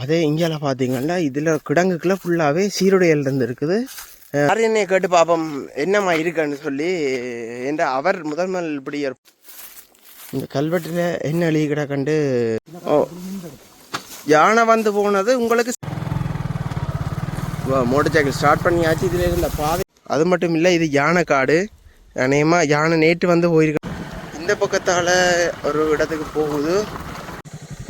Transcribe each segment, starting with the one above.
அதே இந்தியாவில் பார்த்தீங்கன்னா இதில் கிடங்குக்குள்ள ஃபுல்லாகவே சீருடையில் இருந்து இருக்குது. யார் என்னை கேட்டு பார்ப்போம் என்னம்மா இருக்குன்னு சொல்லி என்ற அவர் முதல் முதல் இப்படி இந்த கல்வெட்டில் என்ன எழுதி கிடக்கண்டு? ஓ யானை வந்து போனது உங்களுக்கு மோட்டர் சைக்கிள் ஸ்டார்ட் பண்ணியாச்சு இதில் இருந்த பாதை. அது மட்டும் இல்லை இது யானை காடு. அநேகமாக யானை நேற்று வந்து போயிருக்கு. இந்த பக்கத்தால் ஒரு இடத்துக்கு போகுது.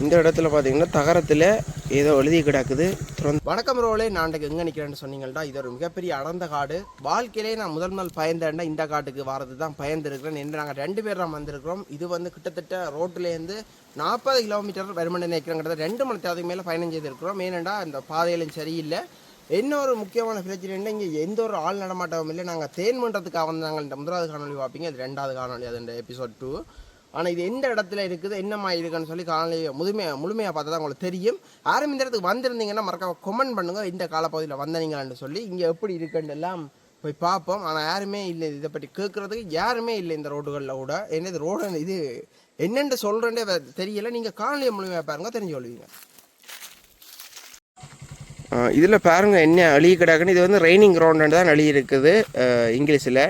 இந்த இடத்துல பார்த்தீங்கன்னா தகரத்தில் ஏதோ எழுதி கிடக்குது. திறந்து- வணக்கம் ரோலே நான் எங்கே நிற்கிறேன்னு சொன்னீங்கள்டா? இது ஒரு மிகப்பெரிய அடர்ந்த காடு. வாழ்க்கையிலே நான் முதல் நாள் பயந்தேன்டா இந்த காட்டுக்கு வரது தான் பயந்துருக்கிறேன் என்று நாங்கள் ரெண்டு பேர் தான் வந்திருக்கிறோம். இது வந்து கிட்டத்தட்ட ரோட்டிலேருந்து நாற்பது கிலோமீட்டர் வருமனை நினைக்கிறேங்கிறத ரெண்டு மணி தேதிக்கு மேலே பயணம் செய்திருக்கிறோம். ஏனெண்டா இந்த பாதையிலும் சரியில்லை. என்ன ஒரு முக்கியமான பிரச்சனை இங்கே எந்த ஒரு ஆள் நடமாட்டமும் இல்லை. நாங்கள் தேன் பண்ணுறதுக்காக வந்து நாங்கள் இந்த முதலாவது காணொலி பார்ப்பீங்க. இது ரெண்டாவது காணொலி அது இந்த எபிசோட் டூ ஆனால் இது எந்த இடத்துல இருக்குது என்னம்மா இருக்குன்னு சொல்லி காணொலி முழுமையாக முழுமையாக பார்த்தா தான் உங்களுக்கு தெரியும். யாரும் இந்த இடத்துக்கு வந்திருந்தீங்கன்னா மறக்காம கமெண்ட் பண்ணுங்க. இந்த காலப்பகுதியில் வந்தீங்களான்னு சொல்லி இங்கே எப்படி இருக்குன்னு எல்லாம் போய் பார்ப்போம். ஆனால் யாருமே இல்லை இதை பற்றி கேட்குறதுக்கு யாருமே இல்லை இந்த ரோடுகளில் கூட. என்ன இது ரோடு இது என்னென்று சொல்கிறேன்னே தெரியல. நீங்கள் காணொலியை முழுமையாக பாருங்க தெரிஞ்சு கொள்வீங்க. இதில் பாருங்க என்ன அழி கிடக்குன்னு. இது வந்து ரெய்னிங் கிரவுண்டு தான் அழி இருக்குது. இங்கிலீஷில்.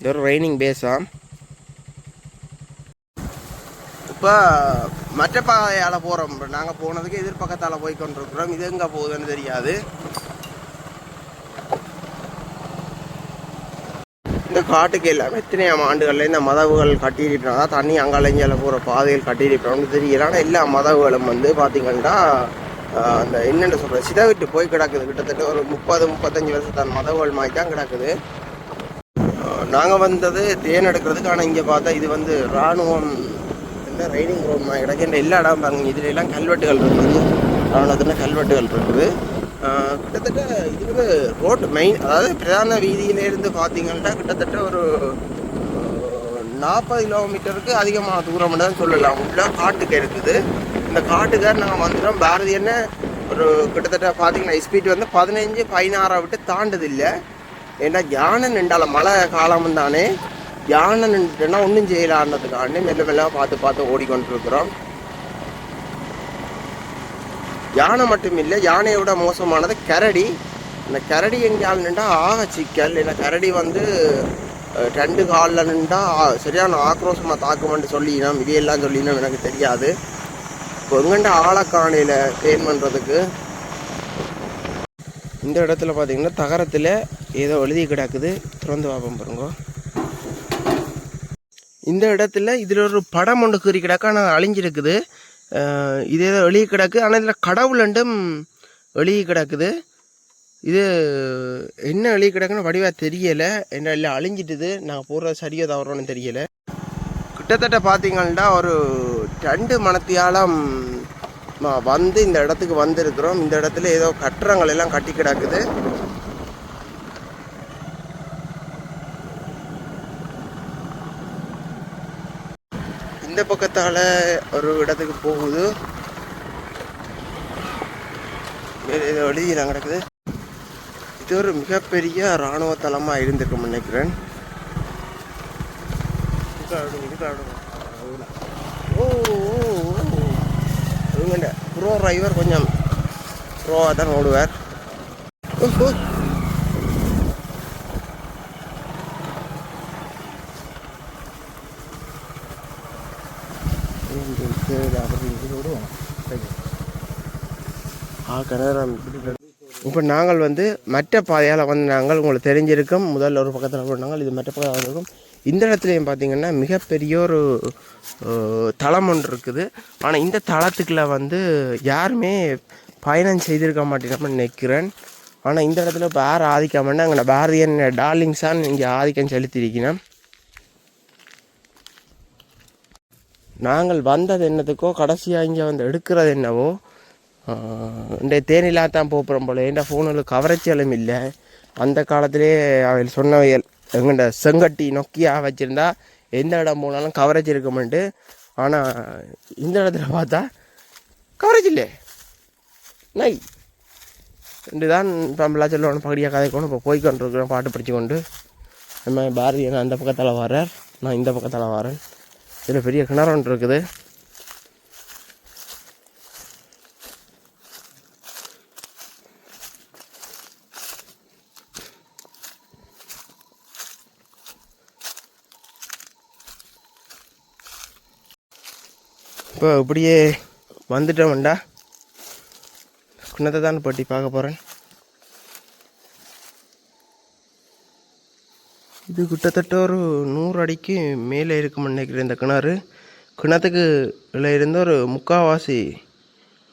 இது ஒரு ரெய்னிங் பேஸா இப்போ மற்ற பாதையால் போகிறோம் நாங்கள் போனதுக்கு எதிர்பக்கத்தால் போய் கொண்டிருக்கிறோம். இது எங்கே போகுதுன்னு தெரியாது. இந்த காட்டுக்கு எல்லாம் எத்தனையாம் ஆண்டுகளில் இந்த மதவுகள் கட்டியிருப்பாங்க தண்ணி அங்காலஞ்சால போகிற பாதைகள் கட்டியிருப்பாங்கன்னு தெரியல. ஆனால் எல்லா மதவுகளும் வந்து பார்த்திங்கன்னா அந்த என்னென்ன சொல்கிறது சிதவிட்டு போய் கிடக்குது. கிட்டத்தட்ட ஒரு முப்பது முப்பத்தஞ்சு வருஷத்தான் மதவுகள் மாதிரி தான் கிடக்குது. நாங்கள் வந்தது தேன் எடுக்கிறதுக்கு ஆனால் இங்கே பார்த்தா இது வந்து இராணுவம் என்ன ரைடிங் ரோட் மாதிரி கிடக்கு. எல்லா இடம் பாருங்க இதுல எல்லாம் கல்வெட்டுகள் இருக்குது. இராணுவத்தில் கல்வெட்டுகள் இருக்குது. கிட்டத்தட்ட இது வந்து ரோட் மெயின் அதாவது பிரதான வீதியிலேருந்து பார்த்தீங்கன்னா கிட்டத்தட்ட ஒரு நாற்பது கிலோமீட்டருக்கு அதிகமாக தூரம் தான் சொல்லலாம். உள்ள காட்டுக்கு இருக்குது. இந்த காட்டுக்கார் நாங்கள் வந்துட்டோம். பாரதி என்ன ஒரு கிட்டத்தட்ட பார்த்தீங்கன்னா ஸ்பீட் வந்து பதினஞ்சு பதினாறை விட்டு தாண்டது இல்லை ஏன்னா யானை நின்றால? மழை காலம் தானே. யானை நின்றுனா ஒன்றும் செய்யலான்றதுக்காண்டி மெல்ல மெல்ல பார்த்து பார்த்து ஓடிக்கொண்டிருக்கிறோம். யானை மட்டும் இல்லை யானையை விட மோசமானது கரடி. இந்த கரடி எங்கேயால் நின்றா ஆக சிக்கல். இல்லை கரடி வந்து ரெண்டு காலில் நின்றா சரியான ஆக்ரோஷமாக தாக்குமென்று சொல்லினோம். இதையெல்லாம் சொல்லினோம் எனக்கு தெரியாது. இப்போ எங்கண்ட ஆழக்காணையில் தேன் பண்ணுறதுக்கு இந்த இடத்துல பார்த்தீங்கன்னா தகரத்தில் ஏதோ எழுதி கிடக்குது. திறந்து பார்ப்போம் பாருங்க. இந்த இடத்துல இதில் ஒரு படம் ஒன்று கூறி கிடக்கு. ஆனால் அழிஞ்சிருக்குது. இது ஏதோ எழுதி கிடக்கு. ஆனால் இதில் கடவுளண்டும் எழுதி கிடக்குது. இது என்ன எழுதி கிடக்குன்னு வடிவாக தெரியலை. என்ன இல்லை அழிஞ்சிட்டுது. நாங்கள் போடுறது சரியோ தவறோன்னு தெரியலை. கிட்டத்தட்ட பார்த்தீங்கன்னா ஒரு ரெண்டு மணத்தியாலம் வந்து இந்த இடத்துக்கு வந்திருக்கிறோம். இந்த இடத்துல ஏதோ கட்டுறங்கள் எல்லாம் கட்டி கிடக்குது. இந்த பக்கத்தால ஒரு இடத்துக்கு போகுது. ஏதோ எழுதிலாம் கிடக்குது. இது ஒரு மிகப்பெரிய இராணுவ தளமாக இருந்திருக்கும் நினைக்கிறேன். ஓ இவங்க ப்ரோ டிரைவர் கொஞ்சம் ப்ரோவாக தான் ஓடுவார். ஓஹோ ஆ கனகராம் இப்போ நாங்கள் வந்து மற்ற பாதையால் வந்து நாங்கள் உங்களுக்கு தெரிஞ்சிருக்கும். முதல்ல ஒரு பக்கத்தில் போனாங்க இது மற்ற பக்கத்தில் வந்திருக்கும் இந்த இடத்துலையும் பார்த்தீங்கன்னா மிகப்பெரிய ஒரு தளம் ஒன்று இருக்குது. ஆனால் இந்த தளத்துக்குள்ள வந்து யாருமே பயணம் செய்திருக்க மாட்டேங்கிறோம்னு நினைக்கிறேன். ஆனால் இந்த இடத்துல இப்போ யார் ஆதிக்காமன்னா அங்கே பாரதியன் டார்லிங்ஸான் இங்கே ஆதிக்கம் செலுத்தியிருக்கிறேன் நாங்கள் வந்தது என்னத்துக்கோ கடைசியாக இங்கே வந்து எடுக்கிறது என்னவோ இந்த தேனிலாக தான் போகிறோம் போல. என்ற ஃபோனில் கவரேஜலும் இல்லை. அந்த காலத்திலே அவள் சொன்னவையல் எங்கள்ட செங்கட்டி நொக்கியா வச்சுருந்தா எந்த இடம் போனாலும் கவரேஜ் இருக்குமெண்டு ஆனால் இந்த இடத்துல பார்த்தா கவரேஜ் இல்லை. நை. ரெண்டு தான் நம்மளா சொல்லணும் பகுதியாக கொண்டு இப்போ போய்கொண்டிருக்கிறோம் பாட்டு படித்து கொண்டு. நம்ம பாரதி அந்த பக்கத்தில் வர்றார் நான் இந்த பக்கத்தில் வரேன். இதில் பெரிய கிணறு ஒன்று இருக்குது. இப்போ இப்படியே வந்துட்டோம்டா. குணத்தை தான் பட்டி பார்க்க போகிறேன் இது கிட்டத்தட்ட ஒரு நூறு அடிக்கு மேலே இருக்கும்னு நினைக்கிறேன் இந்த கிணறு. கிணத்துக்கு இருந்து இருந்த ஒரு முக்காவாசி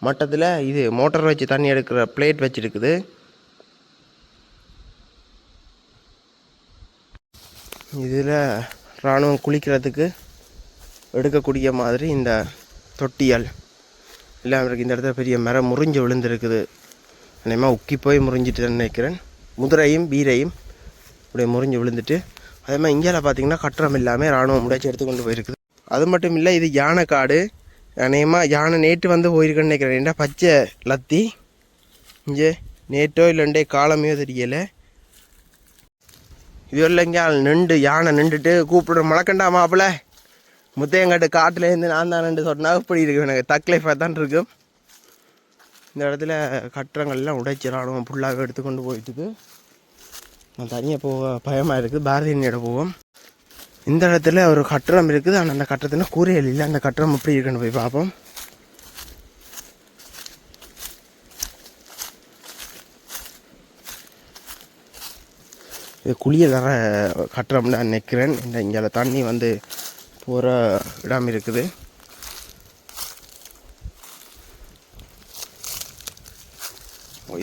மட்டத்தில் இது மோட்டார் வச்சு தண்ணி எடுக்கிற பிளேட் வச்சுருக்குது. இதில் இராணுவம் குளிக்கிறதுக்கு எடுக்கக்கூடிய மாதிரி இந்த தொட்டியால். எல்லாம் இருக்குது இந்த இடத்துல பெரிய மரம் முறிஞ்சு விழுந்திருக்குது. அநேகமாக உக்கி போய் முறிஞ்சிட்டுன்னு நினைக்கிறேன். முதிரையும் பீரையும் அப்படியே முறிஞ்சு விழுந்துட்டு அதே மாதிரி இந்தியாவில் பார்த்தீங்கன்னா கட்டடம் இல்லாமல் இராணுவம் முடியாச்சு எடுத்து கொண்டு போயிருக்குது. அது மட்டும் இல்லை இது யானை காடு. அநேகமாக யானை நேற்று வந்து போயிருக்குன்னு நினைக்கிறேன். ஏன்னா பச்சை லத்தி? இங்கே நேற்றோ இல்லைண்டே காலமையோ தெரியலை. இது இல்லைங்க நின்று யானை நின்றுட்டு கூப்பிடுற மழக்கண்டா மாப்பிள்ள? முத்தையங்காட்டு காட்டுலேருந்து நான் தான் சொன்னால் இப்படி இருக்கு. எனக்கு தக்லைஃபாக தான் இருக்கும் இந்த இடத்துல கட்டுறங்கள்லாம் உடைச்சி ராணுவம் ஃபுல்லாகவே எடுத்துக்கொண்டு போயிட்டுது நான் தனியாக போக பயமாக இருக்குது பாரதியினியோட போவோம். இந்த இடத்துல ஒரு கட்டடம் இருக்குது. ஆனால் அந்த கட்டத்தில் கூரையில் இல்லை. அந்த கட்டடம் எப்படி இருக்குன்னு போய் பார்ப்போம். இது குளியல் தர கட்டடம் நான் நிற்கிறேன் இந்த இங்கே தண்ணி வந்து போகிற இடம் இருக்குது.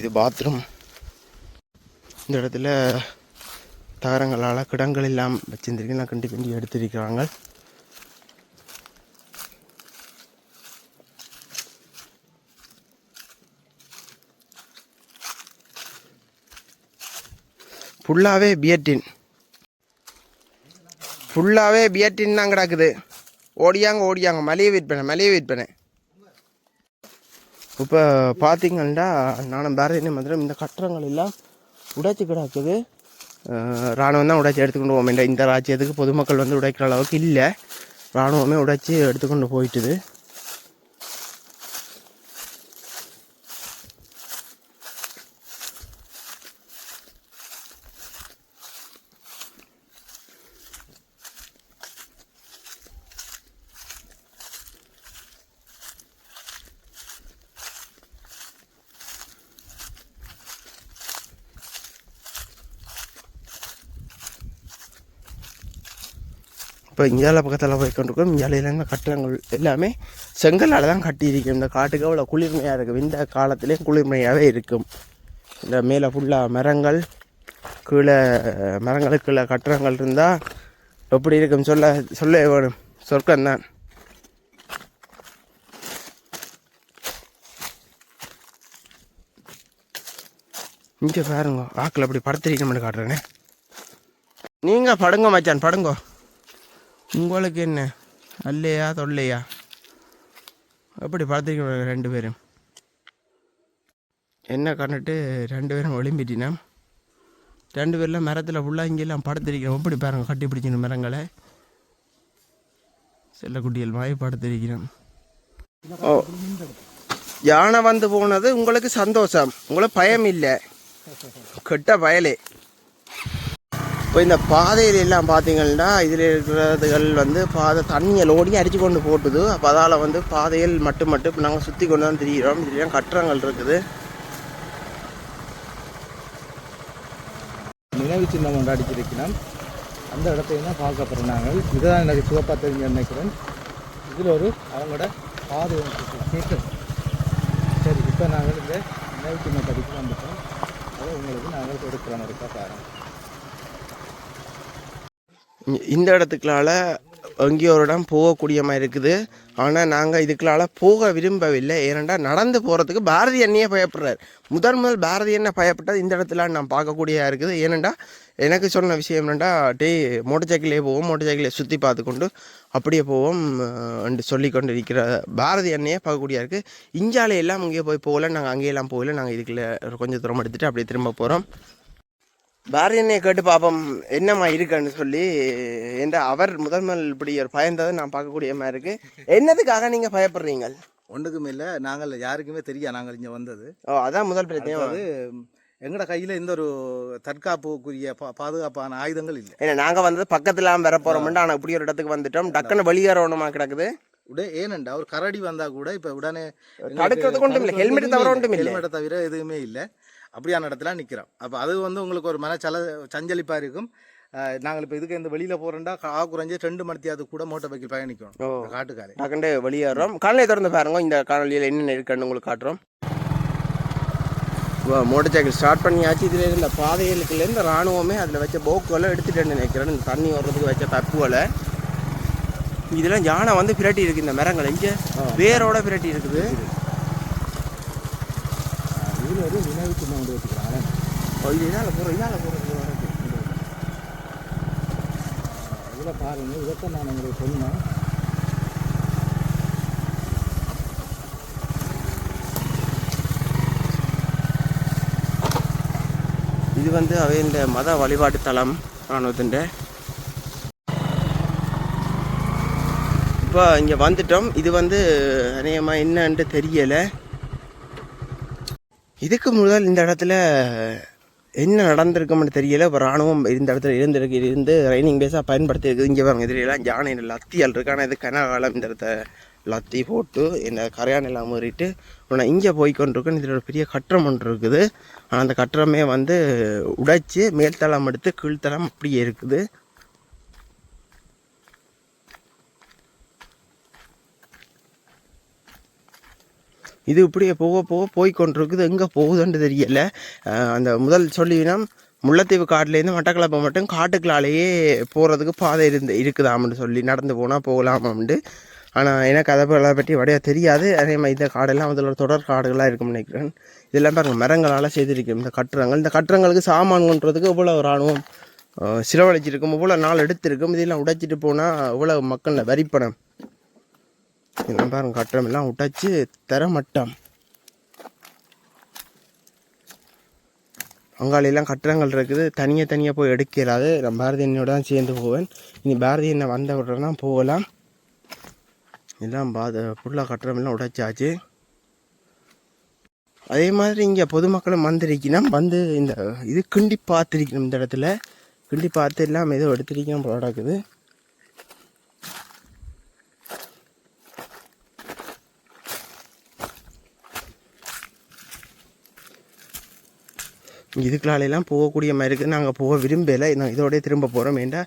இது பாத்ரூம் இந்த இடத்துல தகரங்களால் கிடங்கள் எல்லாம் வச்சிருந்திருக்கு நான் கண்டி கண்டி எடுத்திருக்கிறாங்க. ஃபுல்லாகவே பியட்டின் ஃபுல்லாகவே பியட்டின் தான் கிடக்குது. ஓடியாங்க ஓடியாங்க. மலையை விற்பனை மலையை விற்பனை இப்போ பார்த்தீங்கன்னா நானும் பாரதிய மந்திரம் இந்த கட்டடங்கள் எல்லாம் உடைச்சி கிடக்குது. இராணுவம் தான் உடைச்சி எடுத்துக்கொண்டு போக வேண்டாம் இந்த ராஜ்யத்துக்கு பொதுமக்கள் வந்து உடைக்கிற அளவுக்கு இல்லை. ராணுவமே உடைச்சி எடுத்துக்கொண்டு போயிட்டுது. இப்போ இந்தியாவில் பக்கத்தில் போய் கொண்டிருக்கோம் இந்தியாவிலேருந்து கட்டிடங்கள் எல்லாமே செங்கலால் தான் கட்டியிருக்கும். இந்த காட்டுக்கு அவ்வளோ குளிர்மையாக இருக்கும். இந்த காலத்துலேயும் குளிர்மையாகவே இருக்கும். இந்த மேலே ஃபுல்லாக மரங்கள் கீழே மரங்களுக்கு கீழே கட்டடங்கள் இருந்தால் எப்படி இருக்கும் சொல்ல சொல்ல வேணும். சொர்க்கம் தான் இங்கே பாருங்க ஆக்கில் அப்படி படுத்திருக்கணும்னு காட்டுறேனே. நீங்கள் படுங்க மச்சான் படுங்கோ. உங்களுக்கு என்ன? அல்லையா தொல்லையா? எப்படி பார்த்துருக்கீங்க ரெண்டு பேரும்? என்ன கண்டுட்டு ரெண்டு பேரும் ஒளிம்பிட்டினா ரெண்டு பேர்லாம் மரத்தில் உள்ளாங்கெல்லாம் படுத்திருக்கிறோம் எப்படி பாருங்க கட்டி பிடிச்சின மரங்களை. செல்ல குட்டிகள் மாதிரி படுத்திருக்கிறோம். ஓ யானை வந்து போனது உங்களுக்கு சந்தோஷம். உங்களுக்கு பயம் இல்லை. கெட்ட பயலே. இப்போ இந்த பாதையில எல்லாம் பார்த்தீங்கன்னா இதில் இருக்கிறதுகள் வந்து பாதை தண்ணியை லோடி அடித்து கொண்டு போட்டுது. அப்போ அதால் வந்து பாதையில் மட்டும் மட்டும் இப்போ நாங்கள் சுற்றி கொண்டு தான் திரிகிறோம் இதுலாம் கட்டடங்கள் இருக்குது? நினைவு சின்னம் ஒன்று அடிச்சிருக்கிறோம். அந்த இடத்தையும் தான் பார்க்க போகிறோம் நாங்கள். இதுதான் எனக்கு சிவப்பாக தெரிஞ்சு நினைக்கிறேன். இதில் ஒரு அவங்களோட பாதை சரி இப்போ நாங்கள் இந்த நினைவு சின்னம் படிக்க வந்துட்டோம். அதை உங்களுக்கு நாங்கள் எடுக்கிறோம் இருக்கா பாருங்கள் இந்த இடத்துக்குள்ளால எங்கேயோ ஒரு இடம் போகக்கூடிய மாதிரி இருக்குது. ஆனால் நாங்கள் இதுக்களால் போக விரும்பவில்லை. ஏனெண்டா நடந்து போகிறதுக்கு பாரதி அண்ணியே பயப்படுறார். முதல் முதல் பாரதி என்ன பயப்பட்டது இந்த இடத்துல நான் பார்க்கக்கூடியதாக இருக்குது. ஏனெண்டா எனக்கு சொன்ன விஷயம் என்னென்னா டே மோட்டர் சைக்கிளே போவோம் மோட்டர் சைக்கிளை சுற்றி பார்த்துக்கொண்டு அப்படியே போவோம் என்று சொல்லி கொண்டு இருக்கிற பாரதி அண்ணையே பார்க்கக்கூடிய இருக்குது இஞ்சாலையெல்லாம் அங்கேயே போய் போகல. நாங்கள் அங்கேயெல்லாம் போகல. நாங்கள் இதுக்குள்ள கொஞ்சம் தூரம் எடுத்துகிட்டு அப்படியே திரும்ப போகிறோம் பாரதி அண்ணையை கேட்டு பார்ப்போம் என்னம்மா இருக்குன்னு சொல்லி என்ற அவர் முதல் முதல் இப்படி ஒரு பயந்ததை நான் பார்க்கக்கூடிய மாதிரி இருக்கு. என்னதுக்காக நீங்க பயப்படுறீங்க? ஒன்றுக்கும் இல்லை நாங்கள் யாருக்குமே தெரியா நாங்கள் இங்கே வந்தது. ஓ அதான் முதல் பிரச்சனை. அது எங்களோட கையில் இந்த ஒரு தற்காப்புக்குரிய பா பாதுகாப்பான ஆயுதங்கள் இல்லை. ஏன்னா நாங்க வந்து பக்கத்துல வர போறோம்ட்டு ஆனா இப்படி ஒரு இடத்துக்கு வந்துட்டோம். டக்குன்னு வெளியேறணுமா கிடக்குது? உடனே ஏனண்டா ஒரு கரடி வந்தா கூட இப்ப உடனே தடுக்கிறதுக்கு ஒன்றும் இல்லை. ஹெல்மெட் தவிர ஒன்றும் இல்லை. ஹெல்மெட்டை தவிர எதுவுமே இல்லை. அப்படியான இடத்துல நிக்கிறோம் அப்ப அது வந்து உங்களுக்கு ஒரு மனச்சல சஞ்சலிப்பா இருக்கும். நாங்கள் இப்போ இதுக்கு இந்த வெளியில போறோம்டா கா குறைஞ்சு ரெண்டு மணித்தியாவது கூட மோட்டர் பைக்கில் பயணிக்கணும். ஓ. காட்டுக்காரே டக்குண்டு வெளியேறோம். காலையை திறந்து பாருங்க இந்த காணொலியில் என்னென்ன இருக்குன்னு உங்களுக்கு காட்டுறோம். மோட்டர் சைக்கிள் ஸ்டார்ட் பண்ணியாச்சு. இதில் இருந்த பாதைகளுக்குலேருந்து ராணுவமே அதில் வச்ச போக்குகளை எடுத்துகிட்டு நினைக்கிறேன். இந்த தண்ணி வர்றதுக்கு வச்ச தப்புகளை இதெல்லாம் யானை வந்து பிரட்டி இருக்கு இந்த மரங்கள். இங்கே வேரோட பிரட்டி இருக்குது. இதில் ஒரு நினைவு சின்னம் வந்து வச்சுக்கிறாங்க இதால் போகிறோம் இதால் போகிறோம் இதில் பாருங்கள் இதைத்தான் நான் உங்களுக்கு சொன்னேன். இது வந்து அவையின் மத வழிபாட்டு தலம் ராணுவத்தின் இப்போ இங்கே வந்துட்டோம். இது வந்து அநேகமாக என்னன்ட்டு தெரியலை. இதுக்கு முதல் இந்த இடத்துல என்ன நடந்திருக்கும்னு தெரியல. இப்போ ராணுவம் இந்த இடத்துல இருந்திருக்கு இருந்து ரைனிங் பேஸாக பயன்படுத்தி இருக்குது இங்கே பாருங்க இதுல எல்லாம் யானை லத்தியால் இருக்கு. ஆனால் இது கனகாலம் இந்த இடத்த லத்தி போட்டு இந்த கரையான் எல்லாம் ஏறிட்டு ஆனால் இங்கே போய் கொண்டிருக்கோம் இதில் ஒரு பெரிய கட்டம் ஒன்று இருக்குது. ஆனால் அந்த கட்டமே வந்து உடைச்சி மேல்தளம் எடுத்து கீழ்த்தளம் அப்படியே இருக்குது. இது இப்படியே போக போக போய் கொண்டிருக்குது. எங்கே போகுதுன்னு தெரியல. அந்த முதல் சொல்லினோம் முல்லைத்தீவு காட்டிலேருந்து மட்டக்களப்பு மட்டும் காட்டுக்குள்ளாலேயே போகிறதுக்கு பாதை இருந்து இருக்குதாம்னு சொல்லி நடந்து போனால் போகலாமாம்ண்டு. ஆனால் எனக்கு அதை பற்றி வடையாக தெரியாது. அதே மாதிரி இந்த காடெல்லாம் அதில் தொடர் காடுகளாக இருக்கும்னு நினைக்கிறேன். இதெல்லாம் பாருங்கள் மரங்களால் செய்திருக்கும் இந்த கட்டுறங்கள். இந்த கட்டுறங்களுக்கு சாமான் கொண்டுறதுக்கு இவ்வளோ ராணுவம் சிலவழிச்சிருக்கும் செலவழிச்சிருக்கும் இவ்வளோ நாள் எடுத்திருக்கும் இதெல்லாம் உடைச்சிட்டு போனால் இவ்வளோ மக்களில் வரிப்பணம். இதெல்லாம் பாருங்க கட்டடம் எல்லாம் உடைச்சு தரமட்டம். அங்காளியெல்லாம் கட்டடங்கள் இருக்குது. தனியாக தனியாக போய் எடுக்கிறாது நான் பாரதி என்னோட தான் சேர்ந்து போவேன். இனி பாரதி என்ன வந்த உடனே போகலாம். எல்லாம் பாத ஃபுல்லாக கட்டடம் எல்லாம் உடைச்சாச்சு. அதே மாதிரி இங்கே பொதுமக்களும் வந்திருக்கணும். வந்து இந்த இது கிண்டி பார்த்துருக்கணும் இந்த இடத்துல. கிண்டி பார்த்து எல்லாம் ஏதோ எடுத்துருக்கோம் போல நடக்குது. இதுக்களாலெல்லாம் போகக்கூடிய மாதிரி இருக்குது. நாங்கள் போக விரும்பலை. நான் இதோடய திரும்ப போகிறோம் ஏண்டா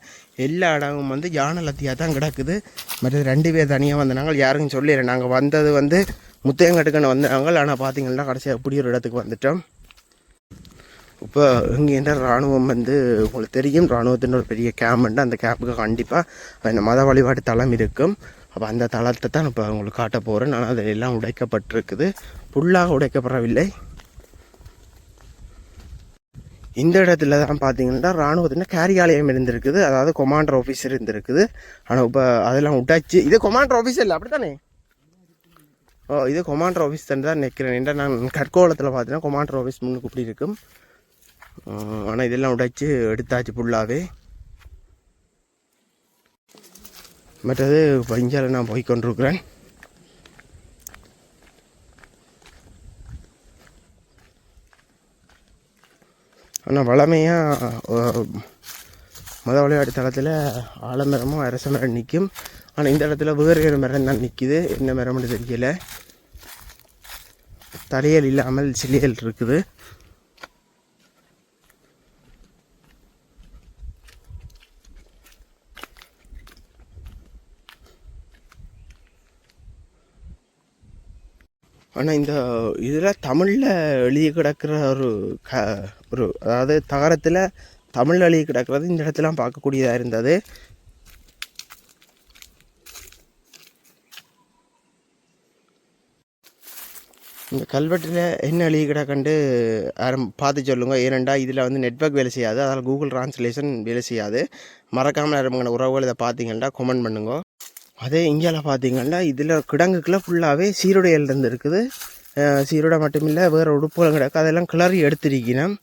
எல்லா இடமும் வந்து யானை லத்தியாக தான் கிடக்குது. மற்றது ரெண்டு பேர் தனியாக வந்தாங்க யாருக்கும் சொல்லிடுறேன் நாங்கள் வந்தது வந்து முத்தையங்கட்டுக்குன்னு வந்தாங்க. ஆனால் பார்த்தீங்கன்னா கடைசியாக அப்படி ஒரு இடத்துக்கு வந்துட்டோம். இப்போ இங்கே இராணுவம் வந்து உங்களுக்கு தெரியும். இராணுவத்தின் ஒரு பெரிய கேம்ப் உண்டு. அந்த கேம்புக்கு கண்டிப்பாக இந்த மத வழிபாட்டு தளம் இருக்கும். அப்போ அந்த தளத்தை தான் இப்போ உங்களுக்கு காட்ட போகிறேன் ஆனால் அது எல்லாம் உடைக்கப்பட்டிருக்குது. ஃபுல்லாக உடைக்கப்படவில்லை. இந்த இடத்துல தான் பார்த்தீங்கன்னா இராணுவத்தின் காரியாலயம் இருந்திருக்குது. அதாவது கொமாண்டர் ஆஃபீஸ் இருந்திருக்குது. ஆனால் இப்போ அதெல்லாம் விட்டாச்சு. இது கொமாண்டர் ஆஃபீஸர் இல்லை அப்படி தானே ஓ இது கொமாண்டர் ஆஃபீஸ் தான் தான் நிற்கிறேன் என்ன நான் கற்கோளத்தில் பார்த்தீங்கன்னா கொமாண்டர் ஆஃபீஸ் முன்னுக்கு இப்படி இருக்கும் ஆனால் இதெல்லாம் உடைச்சு எடுத்தாச்சு ஃபுல்லாகவே மற்றது பஞ்சால நான் போய் கொண்டிருக்கிறேன் ஆனால் வளமையாக மொதல் விளையாட்டு தளத்தில் ஆலமரமும் அரச மரம் நிற்கும் ஆனால் இந்த இடத்துல வேறு வேறு மரம் தான் நிற்கிது என்ன மரம்னு தெரியல. தலையல் இல்லாமல் சிலியல் இருக்குது. ஆனால் இந்த இதில் தமிழில் எழுதி கிடக்கிற ஒரு க ஒரு அதாவது தகரத்தில் தமிழ் எழுதி கிடக்கிறது இந்த இடத்துலாம் பார்க்கக்கூடியதாக இருந்தது. இந்த கல்வெட்டில் என்ன எழுதி கிடக்கண்டு யாரும் பார்த்து சொல்லுங்கள் ஏனெண்டா இதில் வந்து நெட்வொர்க் வேலை செய்யாது. அதனால் கூகுள் ட்ரான்ஸ்லேஷன் வேலை செய்யாது. மறக்காமல் யாரும் உறவுகள் இதை பார்த்தீங்கன்னா கமெண்ட் பண்ணுங்க. அதே இந்தியாவில் பார்த்தீங்கன்னா இதில் கிடங்குக்குள்ள ஃபுல்லாகவே சீருடையில் இருந்து இருக்குது. சீருடை மட்டுமில்லை வேறு உடுப்புகளும் கிடக்கு. அதெல்லாம் கிளறி எடுத்திருக்கணும்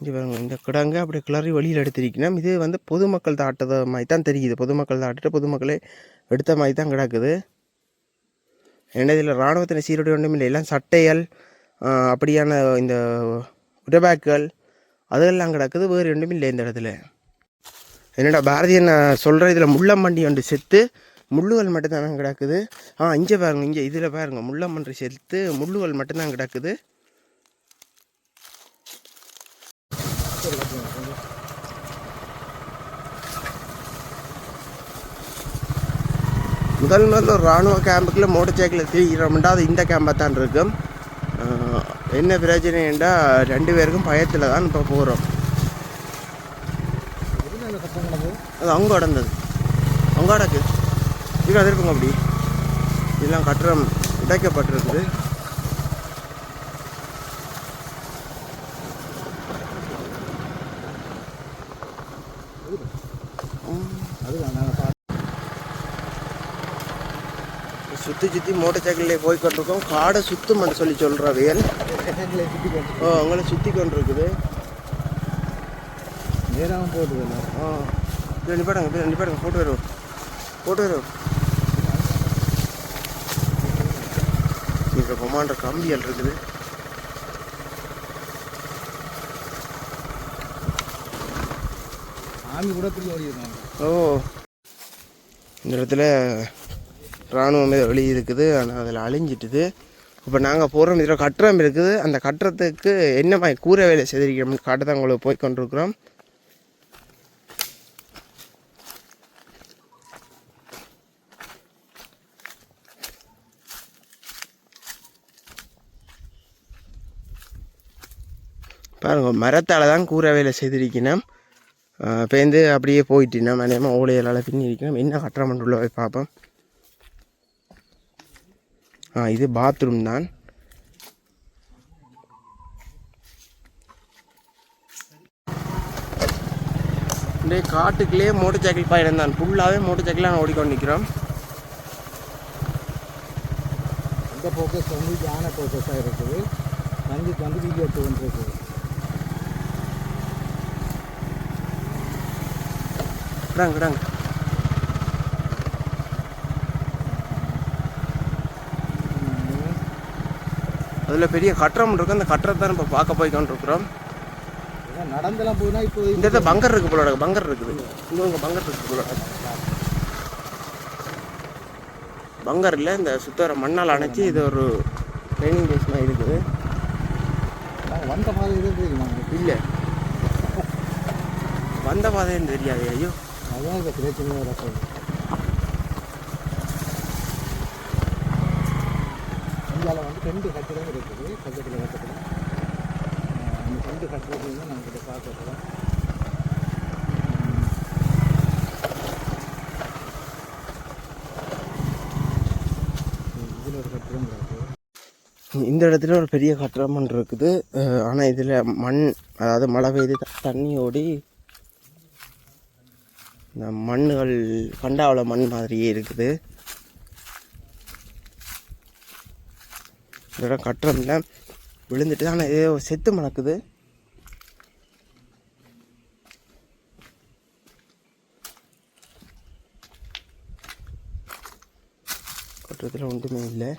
இங்கே இந்த கிடங்கு அப்படி கிளறி வெளியில் எடுத்திருக்கணும் இது வந்து பொதுமக்கள் தாட்டத மாதிரி தான் தெரியுது. பொதுமக்கள் தாட்டிட்டு பொதுமக்களே எடுத்த மாதிரி தான் கிடக்குது. ஏன்னா இதில் இராணுவத்தின் சீருடை ஒன்றும் இல்லை எல்லாம் சட்டைகள் அப்படியான இந்த உடபேக்குகள் அதெல்லாம் கிடக்குது. வேறு ஒன்றும் இல்லை இந்த இடத்துல. என்னடா பாரதிய நான் சொல்கிற இதில் முள்ளம்பண்டி ஒன்று செத்து முள்ளுகள் மட்டும்தான் கிடக்குது? ஆ இங்கே பாருங்கள் இங்கே இதில் பாருங்கள் முள்ளம்பன்றி செத்து முள்ளுகள் மட்டும்தான் கிடக்குது. முதல் முதல்ல ஒரு இராணுவ கேம்புக்குள்ளே மோட்டர் சைக்கிளில் திரிகிறோம்டா அது இந்த கேம்பாக தான் இருக்கும். என்ன பிரச்சனைண்டா ரெண்டு பேருக்கும் பயத்தில் தான் இப்போ போகிறோம் எதுல அந்த சத்தம் கிடக்கு அது அங்கே நடந்தது அங்கே நடக்கு இது அது இருக்குங்க அப்படி. இதெல்லாம் கட்டுறம் உடைக்கப்பட்டிருக்குது சுற்றி சுற்றி மோட்டர் சைக்கிள்லேயே போய் கொண்டிருக்கோம். காடை சுத்தம்னு சொல்லி சொல்கிற வேல். ஓ அவங்கள சுற்றி கொண்டிருக்குது. நேராகவும் போட்டுக்கல ஆ. இது நிப்பாடுங்க இது நிப்பாடுங்க போட்டு வரும் போட்டு வரும் இங்கே கொமாண்டர் கம்பியல் இருக்குது? ஆமி கூட ஓ. இந்த இடத்துல இராணுவம் வெளியே இருக்குது ஆனால் அதில் அழிஞ்சிட்டுது. இப்போ நாங்கள் போகிறோம் இதில் கட்டுறம் இருக்குது. அந்த கட்டுறத்துக்கு என்ன மாதிரி கூரை வேலை செய்திருக்கிறோம்னு காட்ட தான் உங்களுக்கு போய் கொண்டிருக்கிறோம். பாருங்கள் மரத்தால் தான் கூரை வேலை செய்திருக்கணும். பேருந்து அப்படியே போயிட்டுனா மனையமாக ஓலையலால் பின்னி இருக்கணும். என்ன கட்டுறமெண்ட் உள்ள போய் பார்ப்போம். ஆ இது பாத்ரூம் தான். அப்படியே காட்டுக்குள்ளேயே மோட்டர் சைக்கிள் பயணம் தான். ஃபுல்லாகவே மோட்டர் சைக்கிளாக ஓடிக்கொண்டு நிற்கிறோம். இந்த ஃபோக்கஸ் வந்து யானை ஃபோக்கஸாக இருக்குது. நஞ்சுக்கு வந்து வீடியோ எடுத்து கொண்டு இருக்குது விடாங்க விடாங்க அதில் பெரிய கட்டுறம் இருக்கு. அந்த கட்டுறத்தை நம்ம பார்க்க போய் கொண்டிருக்கிறோம். ஏன்னா நடந்தெல்லாம் போனா இப்போ இந்த இடத்துல பங்கர் இருக்கு போல பங்கர் இருக்குது. இங்கே உங்க பங்கர் இருக்கு போல. பங்கர் இல்லை இந்த சுத்தர மண்ணால் அணைச்சி இது ஒரு ட்ரைனிங் பேஸ் மாதிரி இருக்குது. வந்த தெரியுமா? இல்லை. வந்த பாதைன்னு தெரியாது ஐயோ. அதான் இந்த பிரச்சனையாக இருக்குது இந்தியாவில் வந்து ரெண்டு கட்டிடம் இருக்குது பக்கத்தில் கட்டத்தில் அந்த ரெண்டு கட்டிடத்தையும் தான் நாங்கள் இதை பார்க்குறோம். இதில் ஒரு கட்டிடம் இருக்குது இந்த இடத்துல ஒரு பெரிய கட்டிடம் ஒன்று இருக்குது ஆனால் இதில் மண் அதாவது மழை பெய்து தண்ணி ஓடி இந்த மண்ணுகள் கண்டாவில் மண் மாதிரியே இருக்குது. இதோட கட்டுறமில்ல விழுந்துட்டு ஆனால் ஏதோ செத்து மணக்குது. கட்டுறதுல ஒன்றுமே இல்லை.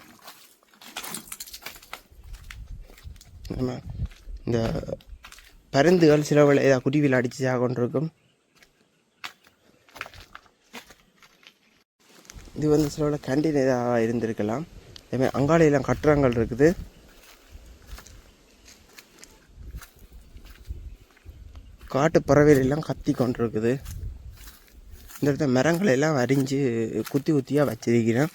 நம்ம இந்த பருந்துகள் சில வேலை ஏதாவது குருவியில் அடித்து கொண்டிருக்கும் இது வந்து சில வேளை கேண்டீன் ஏதாவது இருந்திருக்கலாம் அதேமாதிரி அங்காடியெல்லாம் கட்டுறங்கள் இருக்குது. காட்டு பறவைகள் எல்லாம் கத்தி கொண்டிருக்குது. இந்த இடத்துல மரங்களெல்லாம் அரிஞ்சு குத்தி குத்தியாக வச்சிருக்கிறேன்.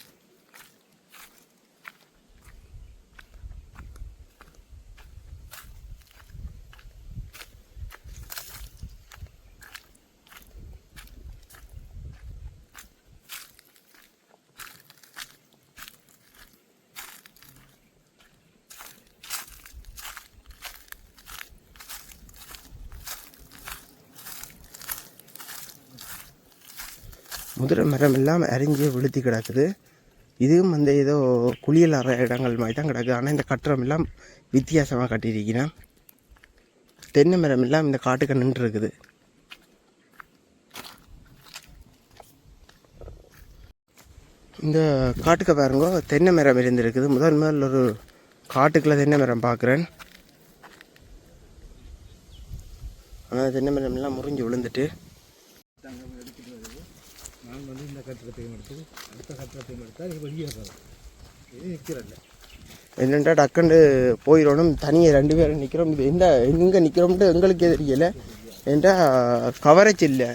முதிரை மரம் இல்லாமல் அரிஞ்சு விழுத்தி கிடக்குது. இதுவும் வந்து ஏதோ குளியல் அற இடங்கள் மாதிரி தான் கிடக்குது ஆனால் இந்த கட்டுறம் எல்லாம் வித்தியாசமாக கட்டியிருக்கிறேன். தென்னை மரம் எல்லாம் இந்த காட்டுக்கு நின்று இருக்குது இந்த காட்டுக்கு பாருங்க தென்னை மரம் இருந்திருக்குது. முதல் முதல் ஒரு காட்டுக்குள்ளே தென்னை மரம் பார்க்குறேன். ஆனால் தென்னை மரம் எல்லாம் முறிஞ்சு விழுந்துட்டு. வந்து இந்த கட்டிடத்தையும் எடுத்து அடுத்த கட்டிடத்தையும் எடுத்தால் இது வெளியேறது இது நிற்கிறல்ல என்னென்றா டக்குன்னு போயிடணும் தனியாக ரெண்டு பேரும் நிற்கிறோம் இது எந்த எங்கே நிற்கிறோம்ட்டு எங்களுக்கே தெரியல. ஏன்டா கவரேஜ் இல்லை.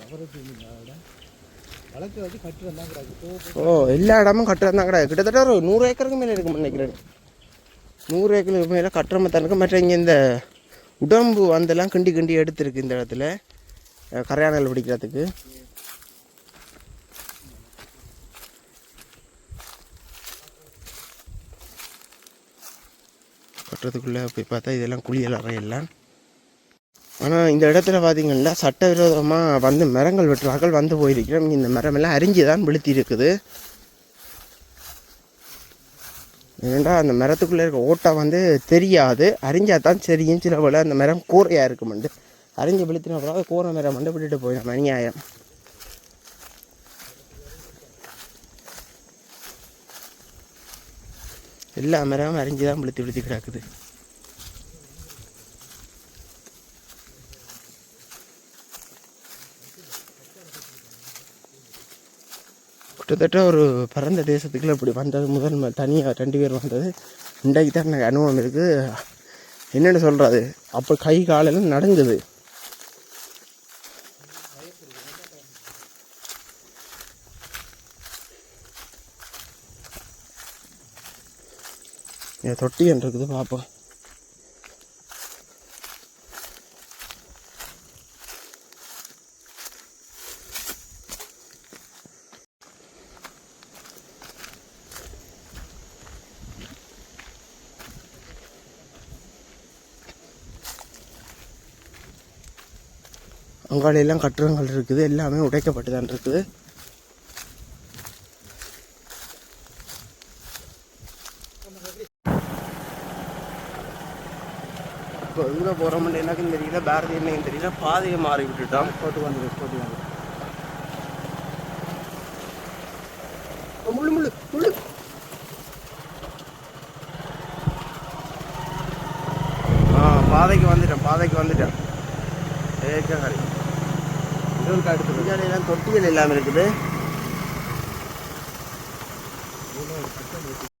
கவரேஜ் ஓ எல்லா இடமும் கட்டுறது தான் கிடையாது கிட்டத்தட்ட ஒரு நூறு ஏக்கருக்கு மேலே இருக்கும்னு நினைக்கிறேன். நூறு ஏக்கருக்கு மேலே கட்டுற தான் இருக்கு மற்ற இங்கே இந்த உடம்பு வந்தெல்லாம் கிண்டி கிண்டி எடுத்துருக்கு இந்த இடத்துல. கரையானல் பிடிக்கிறதுக்கு. கட்டுறதுக்குள்ளே போய் பார்த்தா இதெல்லாம் குளியல் அறையெல்லாம் ஆனால் இந்த இடத்துல பார்த்திங்கன்னா சட்டவிரோதமாக வந்து மரங்கள் வெட்டுறார்கள் வந்து போயிருக்கிறோம். இந்த மரமெல்லாம் அரிஞ்சு தான் விழுத்தி இருக்குது ஏன்னா அந்த மரத்துக்குள்ளே இருக்க ஓட்டை வந்து தெரியாது. அறிஞ்சால் தான் தெரியும். சில போல் அந்த மரம் கூரையாக இருக்குமெண்டு அரிஞ்சு விழுத்தின அப்புறம் கோரம் மரம் மண்டை விட்டுட்டு போயிடும். அநியாயம் எல்லா மரமும் அரிஞ்சு தான் விழுத்தி விழுத்தி கிடக்குது. கிட்டத்தட்ட ஒரு பரந்த தேசத்துக்குள்ள இப்படி வந்தது. முதல் தனியாக ரெண்டு பேர் வந்தது. இன்றைக்கு தான் எனக்கு அனுபவம் இருக்குது என்னென்னு சொல்கிறது அப்போ கை காலெல்லாம் நடந்தது என் தொட்டியன் இருக்குது பார்ப்போம் அங்காடியெல்லாம் கட்டுறங்கள் இருக்குது எல்லாமே உடைக்கப்பட்டு தான் இருக்குது. எங்கே போகிறோம்னு எனக்கும் தெரியல பாரதி என்னையும் தெரியல. பாதையை மாறி விட்டுட்டோம் போட்டு வந்து போட்டு வந்து முள்ளு முள்ளு முள்ளு. ஆ பாதைக்கு வந்துட்டேன் பாதைக்கு வந்துட்டேன். ஏக்கங்காரி இருபது அடுத்தது பின்னாடியெல்லாம் தொட்டிகள் இல்லாமல் இருக்குது.